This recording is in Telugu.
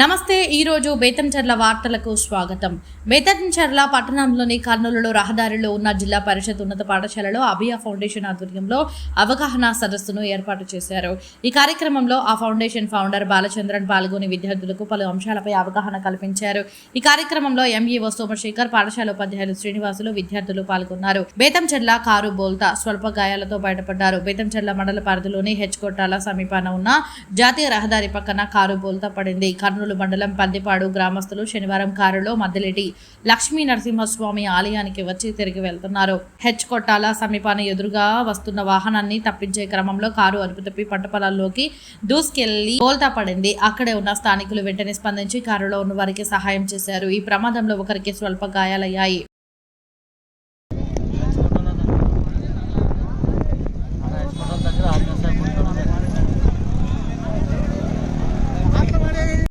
నమస్తే ఈ రోజు బేతంచెర్ల వార్తలకు స్వాగతం. బేతంచెర్ల పట్టణంలోని కర్నూలులో రహదారిలో ఉన్న జిల్లా పరిషత్ ఉన్నత పాఠశాలలో అభియా ఫౌండేషన్ ఆధ్వర్యంలో అవగాహన సదస్సును ఏర్పాటు చేశారు. ఈ కార్యక్రమంలో ఆ ఫౌండేషన్ ఫౌండర్ బాలచంద్రన్ పాల్గొని విద్యార్థులకు పలు అంశాలపై అవగాహన కల్పించారు. ఈ కార్యక్రమంలో ఎంఈఓ సోమశేఖర్ పాఠశాల ఉపాధ్యాయులు శ్రీనివాసులు విద్యార్థులు పాల్గొన్నారు. బేతంచెర్ల కారు బోల్తా స్వల్ప గాయాలతో బయటపడ్డారు. బేతంచెర్ల మండల పరిధిలోని హెచ్ కొట్టాల సమీపాన ఉన్న జాతీయ రహదారి పక్కన కారు బోల్తా పడింది. కర్నూలు కర్నూలు మండలం పందిపాడు గ్రామస్తులు శనివారం కారులో మద్దెలేటి లక్ష్మీ నరసింహస్వామి ఆలయానికి వచ్చి తిరిగి వెళ్తున్నారు. హెచ్ కొట్టాల సమీపాన ఎదురుగా వస్తున్న వాహనాన్ని తప్పించే క్రమంలో కారు అదుపు తప్పి పంట పొలాల్లోకి దూసుకెళ్ళి బోల్తా పడింది. అక్కడే ఉన్న స్థానికులు వెంటనే స్పందించి కారులో ఉన్న వారికి సహాయం చేశారు. ఈ ప్రమాదంలో ఒకరికి స్వల్ప గాయాలయ్యాయి.